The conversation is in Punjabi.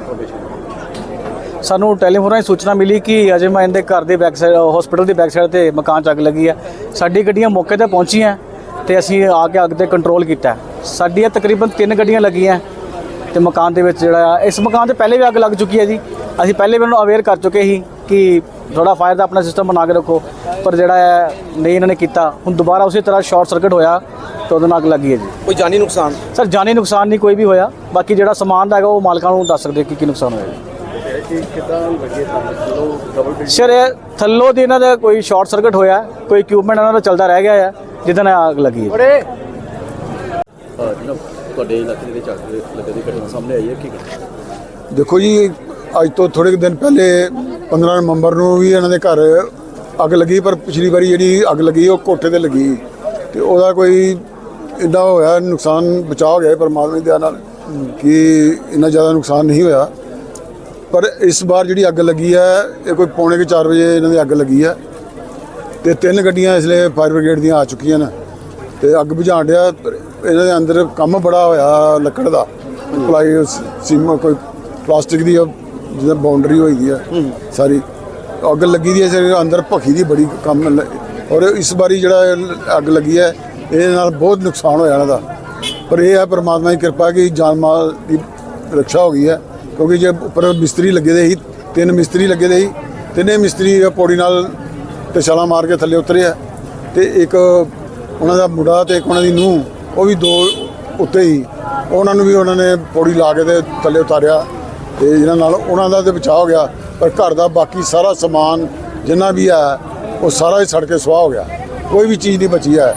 ਇਨਫੋਰਮੇਸ਼ਨ ਸਾਨੂੰ ਟੈਲੀਫੋਨ ਰਾਹੀਂ ਸੂਚਨਾ ਮਿਲੀ ਕਿ ਅਜੇ ਅਜਮਾਇਨ ਦੇ ਘਰ ਦੇ ਬੈਕ ਸਾਈਡ ਹਸਪੀਟਲ ਦੀ ਬੈਕ ਸਾਈਡ ਤੇ ਮਕਾਨ 'ਚ ਅੱਗ ਲੱਗੀ ਹੈ। ਸਾਡੀ ਗੱਡੀਆਂ ਮੌਕੇ ਤੇ ਪਹੁੰਚੀਆਂ ਤੇ ਅਸੀਂ ਆ ਕੇ ਅੱਗ ਤੇ ਕੰਟਰੋਲ ਕੀਤਾ। ਸਾਡੀਆਂ ਤਕਰੀਬਨ ਤਿੰਨ ਗੱਡੀਆਂ ਲੱਗੀਆਂ ਤੇ ਮਕਾਨ ਦੇ ਵਿੱਚ ਜਿਹੜਾ ਆ ਇਸ ਮਕਾਨ ਤੇ ਪਹਿਲੇ ਵੀ ਅੱਗ ਲੱਗ ਚੁੱਕੀ ਹੈ ਜੀ। ਅਸੀਂ ਪਹਿਲੇ ਵੀ ਉਹਨੂੰ ਅਵੇਅਰ ਕਰ ਚੁੱਕੇ ਸੀ ਕਿ ਥੋੜਾ ਫਾਇਰ ਦਾ ਆਪਣਾ ਸਿਸਟਮ ਬਣਾ ਕੇ ਰੱਖੋ ਪਰ ਜਿਹੜਾ ਹੈ ਨਹੀਂ ਇਹਨਾਂ ਨੇ ਕੀਤਾ। ਹੁਣ ਦੁਬਾਰਾ ਉਸੇ ਤਰ੍ਹਾਂ ਸ਼ਾਰਟ ਸਰਕਟ ਹੋਇਆ ਤੇ ਉਹਦੇ ਨਾਲ ਅੱਗ ਲੱਗੀ ਹੈ ਜੀ। ਕੋਈ ਜਾਨੀ ਨੁਕਸਾਨ? ਸਰ ਜਾਨੀ ਨੁਕਸਾਨ ਨਹੀਂ ਕੋਈ ਵੀ ਹੋਇਆ। ਬਾਕੀ ਜਿਹੜਾ ਸਮਾਨ ਦਾ ਹੈਗਾ ਉਹ ਮਾਲਕਾਂ ਨੂੰ ਦੱਸ ਸਕਦੇ ਕਿ ਕੀ ਨੁਕਸਾਨ ਹੋਇਆ। ਜੀ ਸਰ ਇਹ ਥੱਲੋਂ ਦੀ ਇਹਨਾਂ ਦਾ ਕੋਈ ਸ਼ਾਰਟ ਸਰਕਟ ਹੋਇਆ ਕੋਈ ਇਕਵਿਪਮੈਂਟ ਇਹਨਾਂ ਦਾ ਚੱਲਦਾ ਰਹਿ ਗਿਆ ਜਿਹਦੇ ਨਾਲ ਅੱਗ ਲੱਗੀ ਹੈ। ਜਨਾਬ ਤੁਹਾਡੇ ਇਲਾਕੇ ਦੇ ਵਿੱਚ ਅੱਗ ਲੱਗਣ ਦੀ ਘਟਨਾ ਸਾਹਮਣੇ ਆਈ ਹੈ ਕੀ ਗੱਲ ਦੇਖੋ ਜੀ ਅੱਜ ਤੋਂ ਥੋੜੇ ਦਿਨ ਪਹਿਲੇ 15 ਨਵੰਬਰ ਨੂੰ ਵੀ ਇਹਨਾਂ ਦੇ ਘਰ ਅੱਗ ਲੱਗੀ, ਪਰ ਪਿਛਲੀ ਵਾਰੀ ਜਿਹੜੀ ਅੱਗ ਲੱਗੀ, ਉਹ ਕੋਠੇ ਤੇ ਲੱਗੀ। ਤੇ ਉਹਦਾ ਕੋਈ ਇੰਨਾ ਹੋਇਆ, ਨੁਕਸਾਨ ਬਚਾ ਹੋ ਗਿਆ ਪਰਮਾਤਮਾ ਦੀ ਦਇਆ ਨਾਲ, ਕਿ ਇੰਨਾ ਜ਼ਿਆਦਾ ਨੁਕਸਾਨ ਨਹੀਂ ਹੋਇਆ। ਪਰ ਇਸ ਵਾਰ ਜਿਹੜੀ ਅੱਗ ਲੱਗੀ ਹੈ, ਇਹ ਕੋਈ ਪੌਣੇ ਕੁ 4 ਵਜੇ ਇਹਨਾਂ ਦੀ ਅੱਗ ਲੱਗੀ ਹੈ। ਤੇ ਤਿੰਨ ਗੱਡੀਆਂ ਇਸ ਲਈ ਫਾਇਰ ਬ੍ਰਿਗੇਡ ਦੀਆਂ ਆ ਚੁੱਕੀਆਂ ਨੇ। ਤੇ ਅੱਗ ਬੁਝਾਉਣ ਡਿਆ, ਪਰ ਇਹਨਾਂ ਦੇ ਅੰਦਰ ਕੰਮ ਬੜਾ ਹੋਇਆ ਲੱਕੜ ਦਾ। ਪਲਾਈ, ਸੀਮਾ, ਕੋਈ ਪਲਾਸਟਿਕ ਦੀ ਜਿਹਦਾ ਬਾਉਂਡਰੀ ਹੋਈ ਦੀ ਹੈ। ਸਾਰੀ। ਅੱਗ ਲੱਗੀ ਦੀ ਹੈ ਅੰਦਰ ਭਖੀ ਦੀ ਬੜੀ ਕੰਮ ਔਰ ਇਸ ਵਾਰੀ ਜਿਹੜਾ ਇਹ ਅੱਗ ਲੱਗੀ ਹੈ ਇਹਦੇ ਨਾਲ ਬਹੁਤ ਨੁਕਸਾਨ ਹੋਇਆ ਇਹਨਾਂ ਦਾ। ਪਰ ਇਹ ਹੈ ਪਰਮਾਤਮਾ ਦੀ ਕਿਰਪਾ ਕਿ ਜਾਨ ਮਾਲ ਦੀ ਰੱਖਿਆ ਹੋ ਗਈ ਹੈ ਕਿਉਂਕਿ ਜੇ ਉੱਪਰ ਮਿਸਤਰੀ ਲੱਗੇ ਦੇ ਸੀ ਤਿੰਨ ਮਿਸਤਰੀ ਲੱਗੇ ਦੇ ਸੀ ਤਿੰਨੇ ਮਿਸਤਰੀ ਇਹ ਪੌੜੀ ਨਾਲ ਤੇ ਛਾਲਾਂ ਮਾਰ ਕੇ ਥੱਲੇ ਉਤਰੇ ਆ। ਤੇ ਇੱਕ ਉਹਨਾਂ ਦਾ ਮੁੰਡਾ ਤੇ ਇੱਕ ਉਹਨਾਂ ਦੀ ਨੂੰਹ ਉਹ ਵੀ ਦੋ ਉੱਤੇ ਹੀ ਉਹਨਾਂ ਨੂੰ ਵੀ ਉਹਨਾਂ ਨੇ ਪੌੜੀ ਲਾ ਕੇ ਤੇ ਥੱਲੇ ਉਤਾਰਿਆ। ਤੇ ਇਹਨਾਂ ਨਾਲ ਉਹਨਾਂ ਦਾ ਤੇ ਬਚਾਅ ਹੋ ਗਿਆ, ਪਰ ਘਰ ਦਾ ਬਾਕੀ ਸਾਰਾ ਸਮਾਨ ਜਿੰਨਾ ਵੀ ਹੈ, ਉਹ ਸਾਰਾ ਹੀ ਸੜ ਕੇ ਸੁਆਹ ਹੋ ਗਿਆ। ਕੋਈ ਵੀ ਚੀਜ਼ ਨਹੀਂ ਬਚੀ ਹੈ।